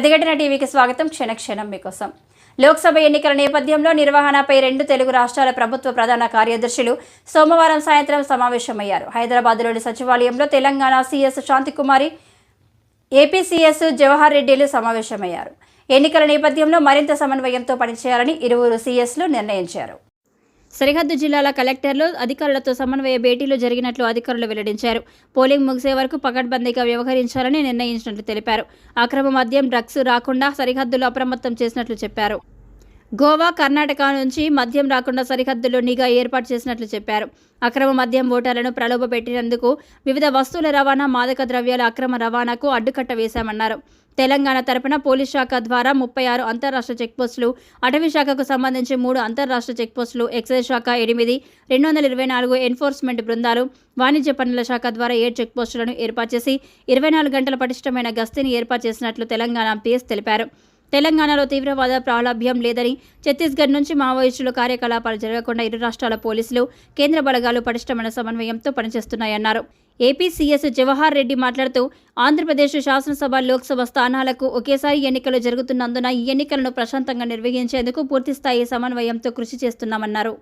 ప్రతిఘటన టీవీకి స్వాగతం. క్షణక్షణం మీకోసం. లోక్సభ ఎన్నికల నేపథ్యంలో నిర్వహణపై రెండు తెలుగు రాష్ట్రాల ప్రభుత్వ ప్రధాన కార్యదర్శులు సోమవారం సాయంత్రం సమావేశమయ్యారు. హైదరాబాద్లోని సచివాలయంలో Telangana CS Shantikumari AP CS Jawahar రెడ్డిలు సమావేశమయ్యారు. ఎన్నికల నేపథ్యంలో మరింత సమన్వయంతో పనిచేయాలని ఇరువురు సీఎస్లు నిర్ణయించారు. సరిహద్దు జిల్లాల కలెక్టర్లు అధికారులతో సమన్వయ భేటీలు జరిగినట్లు అధికారులు వెల్లడించారు. పోలింగ్ ముగిసే వరకు పకడ్బందీగా వ్యవహరించాలని నిర్ణయించినట్లు తెలిపారు. అక్రమ మద్యం డ్రగ్స్ రాకుండా సరిహద్దులు అప్రమత్తం చేసినట్లు చెప్పారు. గోవా కర్ణాటక నుంచి మద్యం రాకుండా సరిహద్దుల్లో నిఘా ఏర్పాటు చేసినట్లు చెప్పారు. అక్రమ మద్యం ఓటర్లను ప్రలోభ పెట్టినందుకు వివిధ వస్తువుల రవాణా మాదక ద్రవ్యాల అక్రమ రవాణాకు అడ్డుకట్ట వేశామన్నారు. తెలంగాణ తరపున పోలీస్ శాఖ ద్వారా ముప్పై ఆరు అంతరాష్ట్ర చెక్పోస్టులు అటవీ శాఖకు సంబంధించి మూడు అంతరాష్ట్ర చెక్పోస్టులు ఎక్సైజ్ శాఖ ఎనిమిది రెండు వందల ఇరవై నాలుగు ఎన్ఫోర్స్మెంట్ బృందాలు వాణిజ్య పన్నుల శాఖ ద్వారా ఏడు చెక్పోస్టులను ఏర్పాటు చేసి ఇరవై నాలుగు గంటల పటిష్టమైన గస్తీని ఏర్పాటు చేసినట్లు తెలంగాణ పిఎస్ తెలిపారు. తెలంగాణలో తీవ్రవాద ప్రాలభ్యం లేదని ఛత్తీస్గఢ్ నుంచి మావోయిస్టులు కార్యకలాపాలు జరగకుండా ఇరు రాష్ట్రాల పోలీసులు కేంద్ర బలగాలు పటిష్టమైన సమన్వయంతో పనిచేస్తున్నాయన్నారు. ఏపీ సీఎస్ జవహర్ రెడ్డి మాట్లాడుతూ ఆంధ్రప్రదేశ్ శాసనసభ లోక్సభ స్థానాలకు ఒకేసారి ఎన్నికలు జరుగుతున్నందున ఈ ఎన్నికలను ప్రశాంతంగా నిర్వహించేందుకు పూర్తిస్థాయి సమన్వయంతో కృషి చేస్తున్నామన్నారు.